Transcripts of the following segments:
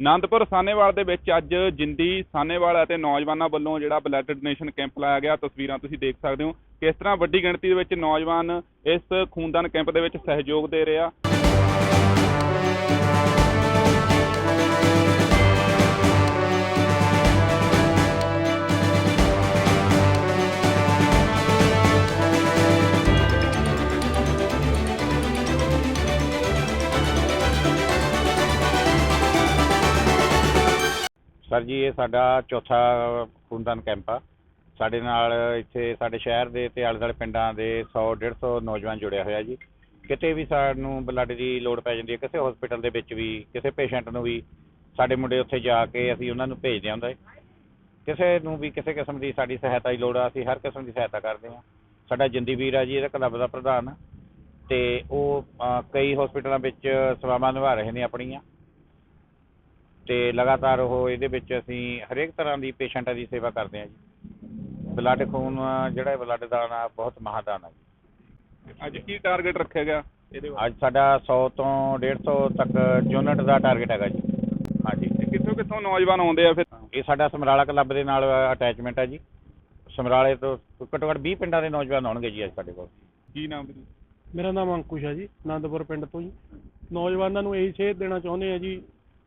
ਆਨੰਦਪੁਰ ਸਾਨੇਵਾਲ ਦੇ ਵਿੱਚ ਅੱਜ ਜਿੰਦੀ ਸਾਨੇਵਾਲ ਅਤੇ ਨੌਜਵਾਨਾਂ ਵੱਲੋਂ ਜਿਹੜਾ ਬਲੱਡ ਡੋਨੇਸ਼ਨ ਕੈਂਪ ਲਾਇਆ ਗਿਆ। ਤਸਵੀਰਾਂ ਤੁਸੀਂ ਦੇਖ ਸਕਦੇ ਹੋ। ਕਿਸ ਤਰ੍ਹਾਂ ਵੱਡੀ ਗਿਣਤੀ ਦੇ ਵਿੱਚ ਨੌਜਵਾਨ ਇਸ ਖੂਨਦਾਨ ਕੈਂਪ ਦੇ ਵਿੱਚ ਸਹਿਯੋਗ ਦੇ ਰਹੇ ਆ। ਸਰ ਜੀ ਇਹ ਸਾਡਾ ਚੌਥਾ ਖੂਨਦਾਨ ਕੈਂਪ ਆ। ਸਾਡੇ ਨਾਲ ਇੱਥੇ ਸਾਡੇ ਸ਼ਹਿਰ ਦੇ ਤੇ ਆਲੇ ਦੁਆਲੇ ਪਿੰਡਾਂ ਦੇ 100 150 ਨੌਜਵਾਨ ਜੁੜਿਆ ਹੋਇਆ ਜੀ। ਕਿਤੇ ਵੀ ਸਾਨੂੰ ਬਲੱਡ ਦੀ ਲੋੜ ਪੈ ਜਾਂਦੀ ਹੈ ਕਿਸੇ ਹਸਪੀਟਲ ਦੇ ਵਿੱਚ ਵੀ ਕਿਸੇ ਪੇਸ਼ੈਂਟ ਨੂੰ ਵੀ ਸਾਡੇ ਮੁੰਡੇ ਉੱਥੇ ਜਾ ਕੇ ਅਸੀਂ ਉਹਨਾਂ ਨੂੰ ਭੇਜਦੇ ਆਉਂਦੇ ਕਿਸੇ ਨੂੰ ਵੀ ਕਿਸੇ ਕਿਸਮ ਦੀ ਸਾਡੀ ਸਹਾਇਤਾ ਦੀ ਲੋੜ ਆ ਅਸੀਂ ਹਰ ਕਿਸਮ ਦੀ ਸਹਾਇਤਾ ਕਰਦੇ ਹਾਂ। ਸਾਡਾ ਜਿੰਦੀ ਵੀਰ ਆ ਜੀ ਇਹਦਾ ਕਲੱਬ ਦਾ ਪ੍ਰਧਾਨ ਆ। ਤੇ ਉਹ ਅਹ, ਕਈ ਹਸਪੀਟਲਾਂ ਵਿੱਚ ਸੇਵਾਵਾਂ ਨਿਭਾ ਰਹੇ ਨੇ ਆਪਣੀਆਂ। ਤੇ ਲਗਾਤਾਰ ਉਹ ਇਹਦੇ ਵਿੱਚ ਅਸੀਂ ਹਰੇਕ ਤਰ੍ਹਾਂ ਦੀ ਪੇਸ਼ੈਂਟਾਂ ਦੀ ਸੇਵਾ ਕਰਦੇ ਹਾਂ ਜੀ। ਬਲੱਡ ਖੂਨ ਜਿਹੜਾ ਬਲੱਡ ਦਾਨ ਆ ਬਹੁਤ ਮਹਾਦਾਨ ਆ ਜੀ। ਅੱਜ ਕੀ ਟਾਰਗੇਟ ਰੱਖਿਆ ਗਿਆ ਇਹਦੇ ਅੱਜ ਸਾਡਾ 100 ਤੋਂ 150 ਤੱਕ ਯੂਨਿਟ ਦਾ ਟਾਰਗੇਟ ਹੈਗਾ ਜੀ। ਹਾਂਜੀ। ਤੇ ਕਿੱਥੋਂ ਕਿੱਥੋਂ ਨੌਜਵਾਨ ਆਉਂਦੇ ਆ ਫਿਰ? ਇਹ ਸਾਡਾ ਸਮਰਾਲਾ ਕਲੱਬ ਦੇ ਨਾਲ ਅਟੈਚਮੈਂਟ ਹੈ ਜੀ। ਸਮਰਾਲੇ ਤੋਂ ਘੱਟੋ ਘੱਟ 20 ਪਿੰਡਾਂ ਦੇ ਨੌਜਵਾਨ ਆਉਣਗੇ ਜੀ ਅੱਜ ਸਾਡੇ ਕੋਲ। ਕੀ ਨਾਮ ਵੀਰੇ ਮੇਰਾ ਨਾਮ ਅੰਕੁਸ਼ ਹੈ ਜੀ ਆਨੰਦਪੁਰ ਪਿੰਡ ਤੋਂ ਜੀ। ਨੌਜਵਾਨਾਂ ਨੂੰ ਇਹੀ ਸੇਧ ਦੇਣਾ ਚਾਹੁੰਦੇ ਆ ਜੀ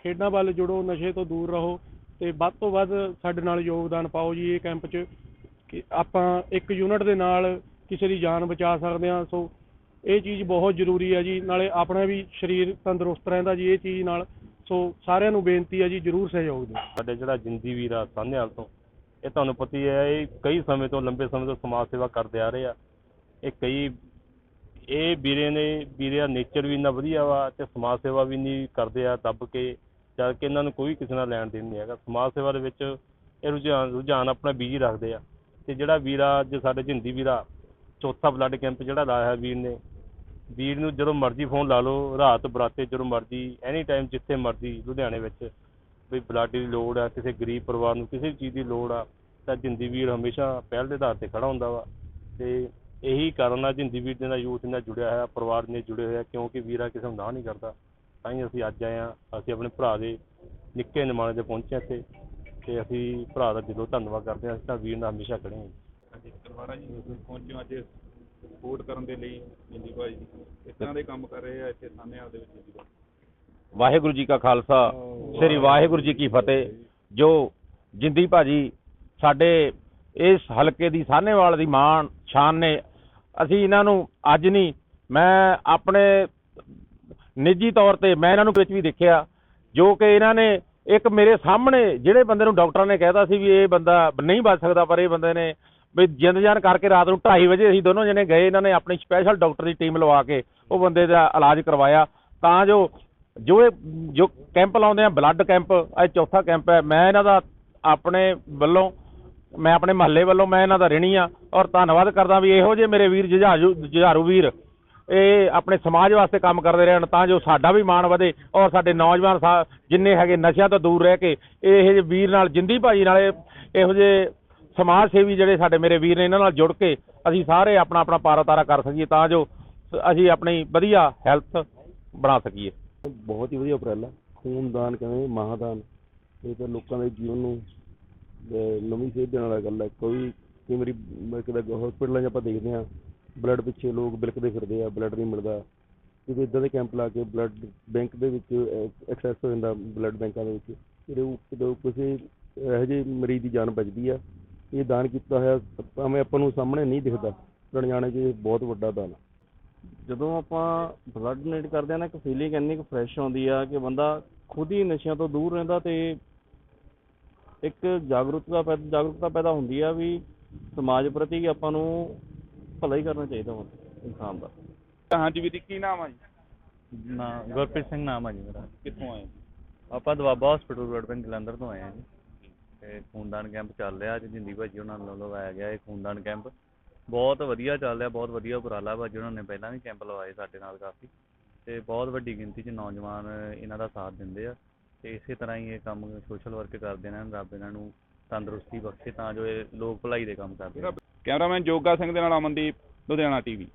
ਖੇਡਾਂ ਵੱਲ ਜੁੜੋ, ਨਸ਼ੇ ਤੋਂ ਦੂਰ ਰਹੋ ਤੇ ਵੱਧ ਤੋਂ ਵੱਧ ਸਾਡੇ ਨਾਲ ਯੋਗਦਾਨ ਪਾਓ ਜੀ ਇਹ ਕੈਂਪ 'ਚ ਕਿ ਆਪਾਂ ਇੱਕ ਯੂਨਿਟ ਦੇ ਨਾਲ ਕਿਸੇ ਦੀ ਜਾਨ ਬਚਾ ਸਕਦੇ ਹਾਂ। ਸੋ ਇਹ ਚੀਜ਼ ਬਹੁਤ ਜ਼ਰੂਰੀ ਹੈ ਜੀ, ਨਾਲੇ ਆਪਣਾ ਵੀ ਸਰੀਰ ਤੰਦਰੁਸਤ ਰਹਿੰਦਾ ਜੀ ਇਹ ਚੀਜ਼ ਨਾਲ। ਸੋ ਸਾਰਿਆਂ ਨੂੰ ਬੇਨਤੀ ਹੈ ਜੀ, ਜਰੂਰ ਸਹਿਯੋਗ ਦਿਓ। ਸਾਡੇ ਜਿਹੜਾ ਜਿੰਦੀ ਵੀਰ ਆ ਸਾਹਨੇਵਾਲ ਤੋਂ, ਇਹ ਤੁਹਾਨੂੰ ਪਤਾ ਹੀ ਹੈ, ਇਹ ਕਈ ਸਮੇਂ ਤੋਂ, ਲੰਬੇ ਸਮੇਂ ਤੋਂ ਸਮਾਜ ਸੇਵਾ ਕਰਦੇ ਆ ਰਹੇ ਆ। ਇਹ ਕਈ, ਇਹ ਵੀਰੇ ਨੇ, ਵੀਰੇ ਦਾ ਨੇਚਰ ਵੀ ਇੰਨਾ ਵਧੀਆ ਵਾ ਤੇ ਸਮਾਜ ਸੇਵਾ ਵੀ ਨਹੀਂ ਕਰਦੇ ਆ ਦੱਬ ਕੇ। ਜਦ ਕਿ ਇਹਨਾਂ ਨੂੰ ਕੋਈ ਕਿਸੇ ਨਾਲ ਲੈਣ ਦੇਣ ਨਹੀਂ ਹੈਗਾ। ਸਮਾਜ ਸੇਵਾ ਦੇ ਵਿੱਚ ਇਹ ਰੁਝਾਨ ਰੁਝਾਨ ਆਪਣਾ ਬਿਜ਼ੀ ਰੱਖਦੇ ਆ। ਤੇ ਜਿਹੜਾ ਵੀਰਾ, ਅੱਜ ਸਾਡੇ ਜਿੰਦੀ ਵੀਰਾ, ਚੌਥਾ ਬਲੱਡ ਕੈਂਪ ਜਿਹੜਾ ਲਾਇਆ ਹੈ ਵੀਰ ਨੇ, ਵੀਰ ਨੂੰ ਜਦੋਂ ਮਰਜ਼ੀ ਫੋਨ ਲਾ ਲਓ, ਰਾਤ ਬਰਾਤੇ ਜਦੋਂ ਮਰਜ਼ੀ ਐਨੀ ਟਾਈਮ ਜਿੱਥੇ ਮਰਜ਼ੀ, ਲੁਧਿਆਣੇ ਵਿੱਚ ਵੀ ਬਲੱਡ ਦੀ ਲੋੜ ਆ, ਕਿਸੇ ਗਰੀਬ ਪਰਿਵਾਰ ਨੂੰ ਕਿਸੇ ਵੀ ਚੀਜ਼ ਦੀ ਲੋੜ ਆ, ਤਾਂ ਜਿੰਦੀ ਵੀਰ ਹਮੇਸ਼ਾ ਪਹਿਲ ਦੇ ਆਧਾਰ ਤੇ ਖੜਾ ਹੁੰਦਾ ਵਾ। ਤੇ ਇਹੀ ਕਾਰਨ ਆ ਜਿੰਦੀ ਵੀਰ ਦੇ ਨਾਲ ਯੂਥ ਨਾਲ ਜੁੜਿਆ ਹੋਇਆ, ਪਰਿਵਾਰ ਨੇ ਜੁੜੇ ਹੋਇਆ ਕਿਉਂਕਿ ਵੀਰਾ ਕਿਸੇ ਨੂੰ ਨਾ ਨਹੀਂ ਕਰਦਾ। ਤਾਂ ਹੀ ਅਸੀਂ ਅੱਜ ਆਏ ਆ ਅਸੀਂ ਆਪਣੇ ਭਰਾ ਦੇ ਨਿੱਕੇ ਨਿਮਾਣੇ ਤੇ ਪਹੁੰਚੇ ਹਾਂ ਇੱਥੇ ਤੇ ਅਸੀਂ ਭਰਾ ਦਾ ਦਿਲੋਂ ਧੰਨਵਾਦ ਕਰਦੇ ਹਾਂ। ਅਸੀਂ ਤਾਂ ਵੀਰ ਨਾਲ ਹਮੇਸ਼ਾ ਖੜੇ ਹਾਂ ਹਾਂਜੀ ਤਲਵਾਰਾ ਜੀ ਪਹੁੰਚੇ ਹੋ ਅੱਜ ਸਪੋਰਟ ਕਰਨ ਦੇ ਲਈ ਜਿੰਦੀ ਭਾਈ ਦੀ ਇਸ ਤਰ੍ਹਾਂ ਦੇ ਕੰਮ ਕਰ ਰਹੇ ਆ ਇੱਥੇ ਸਾਨੇਵਾਲ ਦੇ ਵਿੱਚ ਜਿੰਦੀ ਭਾਈ? ਵਾਹਿਗੁਰੂ ਜੀ ਕਾ ਖਾਲਸਾ ਸ੍ਰੀ ਵਾਹਿਗੁਰੂ ਜੀ ਕੀ ਫਤਿਹ। ਜੋ ਜਿੰਦੀ ਭਾਜੀ ਸਾਡੇ ਇਸ ਹਲਕੇ ਦੀ ਸਾਹਨੇਵਾਲ ਦੀ ਮਾਣ ਸ਼ਾਨ ਨੇ ਅਸੀਂ ਇਹਨਾਂ ਨੂੰ ਅੱਜ ਨਹੀਂ ਮੈਂ ਆਪਣੇ ਨਿੱਜੀ ਤੌਰ ਤੇ ਮੈਂ ਇਹਨਾਂ ਨੂੰ ਵਿੱਚ ਵੀ ਦੇਖਿਆ, ਜੋ ਕਿ ਇਹਨਾਂ ਨੇ ਇੱਕ ਮੇਰੇ ਸਾਹਮਣੇ ਜਿਹੜੇ ਬੰਦੇ ਨੂੰ ਡਾਕਟਰਾਂ ਨੇ ਕਹਿਤਾ ਸੀ ਵੀ ਇਹ ਬੰਦਾ ਨਹੀਂ ਬਚ ਸਕਦਾ, ਪਰ ਇਹ ਬੰਦੇ ਨੇ ਵੀ ਜਿੰਦ ਜਾਨ ਕਰਕੇ ਰਾਤ ਨੂੰ 2:30 ਵਜੇ ਅਸੀਂ ਦੋਨੋਂ ਜਣੇ ਗਏ, ਇਹਨਾਂ ਨੇ ਆਪਣੀ ਸਪੈਸ਼ਲ ਡਾਕਟਰ ਦੀ ਟੀਮ ਲਵਾ ਕੇ ਉਹ ਬੰਦੇ ਦਾ ਇਲਾਜ ਕਰਵਾਇਆ। ਤਾਂ ਜੋ ਜੋ ਇਹ, ਜੋ ਕੈਂਪ ਲਾਉਂਦੇ ਆ ਬਲੱਡ ਕੈਂਪ ਇਹ ਚੌਥਾ ਕੈਂਪ ਹੈ, ਮੈਂ ਇਹਨਾਂ ਦਾ ਆਪਣੇ ਵੱਲੋਂ, ਮੈਂ ਆਪਣੇ ਮਹੱਲੇ ਵੱਲੋਂ ਮੈਂ ਇਹਨਾਂ ਦਾ ਰਹਿਣੀ ਆ ਔਰ ਧੰਨਵਾਦ ਕਰਦਾ ਵੀ ਇਹੋ ਜਿਹੇ ਮੇਰੇ ਵੀਰ ਜੁਝਾਰੂ ਜੁਝਾਰੂ ਵੀਰ ਇਹ ਆਪਣੇ ਸਮਾਜ ਵਾਸਤੇ ਕੰਮ ਕਰਦੇ ਰਹਿਣ ਤਾਂ ਜੋ ਸਾਡਾ ਵੀ ਮਾਣ ਵਧੇ ਔਰ ਸਾਡੇ ਨੌਜਵਾਨ ਸਾ- ਜਿੰਨੇ ਹੈਗੇ ਨਸ਼ਿਆਂ ਤੋਂ ਦੂਰ ਰਹਿ ਕੇ ਇਹ ਜਿਹੇ ਵੀਰ ਨਾਲ, ਜਿੰਦੀ ਭਾਜੀ ਨਾਲ ਇਹੋ ਜਿਹੇ ਸਮਾਜ ਸੇਵੀ ਜਿਹੜੇ ਸਾਡੇ ਮੇਰੇ ਵੀਰ ਨੇ, ਇਹਨਾਂ ਨਾਲ ਜੁੜ ਕੇ ਅਸੀਂ ਸਾਰੇ ਆਪਣਾ ਆਪਣਾ ਪਾਰਾ ਤਾਰਾ ਕਰ ਸਕੀਏ ਤਾਂ ਜੋ ਅਸੀਂ ਆਪਣੀ ਵਧੀਆ ਹੈਲਥ ਬਣਾ ਸਕੀਏ। ਬਹੁਤ ਹੀ ਵਧੀਆ ਉਪਰਾਲਾ। ਖੂਨਦਾਨ ਕਹਿੰਦੇ, ਮਹਾਦਾਨ। ਇਹ ਤਾਂ ਲੋਕਾਂ ਦੇ ਜੀਵਨ ਨੂੰ ਨਵੀਂ ਸੇਧ ਦੇਣ ਵਾਲਾ ਗੱਲ ਹੈ। ਕੋਈ ਕਈ ਵਾਰੀ ਕਿਤੇ ਹਸਪੀਟਲਾਂ 'ਚ ਆਪਾਂ ਦੇਖਦੇ ਹਾਂ ਬਲੱਡ ਪਿੱਛੇ ਲੋਕ ਬਿਲਕਦੇ ਫਿਰਦੇ ਆ ਬਲੱਡ ਨਹੀਂ ਮਿਲਦਾ। ਕਿਉਂਕਿ ਇਦਾਂ ਦੇ ਕੈਂਪ ਲਾ ਕੇ ਬਲੱਡ ਬੈਂਕ ਦੇ ਵਿੱਚ ਐਕਸੈਸ ਹੋ ਜਾਂਦਾ ਬਲੱਡ ਬੈਂਕਾਂ ਦੇ ਵਿੱਚ। ਜਿਹੜੇ ਜਦੋਂ ਕਿਸੇ, ਇਹੋ ਜਿਹੇ ਮਰੀਜ਼ ਦੀ ਜਾਨ ਬਚਦੀ ਆ, ਇਹ ਦਾਨ ਕੀਤਾ ਹੋਇਆ, ਭਾਵੇਂ ਆਪਾਂ ਨੂੰ ਸਾਹਮਣੇ ਨਹੀਂ ਦਿਖਦਾ ਪਰ 'ਚ ਇਹ ਬਹੁਤ ਵੱਡਾ ਦਾਨ ਜਦੋਂ ਆਪਾਂ ਬਲੱਡ ਡੋਨੇਟ ਕਰਦੇ ਆ ਨਾ, ਇੱਕ ਫੀਲਿੰਗ ਇੰਨੀ ਕੁ ਫਰੈਸ਼ ਆਉਂਦੀ ਆ ਕਿ ਬੰਦਾ ਖੁਦ ਹੀ ਨਸ਼ਿਆਂ ਤੋਂ ਦੂਰ ਰਹਿੰਦਾ ਤੇ ਇੱਕ ਜਾਗਰੂਕਤਾ ਪੈਦਾ ਜਾਗਰੂਕਤਾ ਪੈਦਾ ਹੁੰਦੀ ਆ ਵੀ ਸਮਾਜ ਪ੍ਰਤੀ ਆਪਾਂ ਨੂੰ ਭਲਾ ਹੀ ਕਰਨਾ ਚਾਹੀਦਾ ਵਾ ਇਨਸਾਨ ਦਾ। ਹਾਂਜੀ ਵੀਰ ਜੀ ਕੀ ਨਾਮ ਆ ਜੀ? ਨਾ ਗੁਰਪ੍ਰੀਤ ਸਿੰਘ ਨਾਮ ਆ ਜੀ ਮੇਰਾ। ਕਿੱਥੋਂ ਆਏ ਆਪਾਂ ਦਵਾਬਾ ਹਸਪੀਟਲ ਰੋਡ ਪਿੰਡ ਜਲੰਧਰ ਤੋਂ ਆਏ ਆ ਜੀ। ਤੇ ਖੂਨਦਾਨ ਕੈਂਪ ਚੱਲ ਰਿਹਾ ਅੱਜ ਜਿੰਦੀ ਭਾਜੀ ਉਹਨਾਂ ਵੱਲੋਂ ਲਗਾਇਆ ਗਿਆ ਇਹ ਖੂਨਦਾਨ ਕੈਂਪ ਬਹੁਤ ਵਧੀਆ ਚੱਲ ਰਿਹਾ ਬਹੁਤ ਵਧੀਆ ਉਪਰਾਲਾ ਭਾਜੀ ਉਹਨਾਂ ਨੇ ਪਹਿਲਾਂ ਵੀ ਕੈਂਪ ਲਵਾਏ ਸਾਡੇ ਨਾਲ ਕਾਫੀ। ਤੇ ਬਹੁਤ ਵੱਡੀ ਗਿਣਤੀ 'ਚ ਨੌਜਵਾਨ ਇਹਨਾਂ ਦਾ ਸਾਥ ਦਿੰਦੇ ਆ। ਤੇ ਇਸੇ ਤਰ੍ਹਾਂ ਹੀ ਇਹ ਕੰਮ ਸੋਸ਼ਲ ਵਰਕ ਕਰਦੇ ਨੇ ਰੱਬ ਇਹਨਾਂ ਨੂੰ ਤੰਦਰੁਸਤੀ ਬਖਸ਼ੇ ਤਾਂ ਜੋ ਇਹ ਲੋਕ ਭਲਾਈ ਦੇ ਕੰਮ ਕਰਦੇ ਆ ਕੈਮਰਾਮੈਨ ਜੋਗਾ ਸਿੰਘ ਦੇ ਨਾਲ ਅਮਨਦੀਪ ਲੁਧਿਆਣਾ ਟੀਵੀ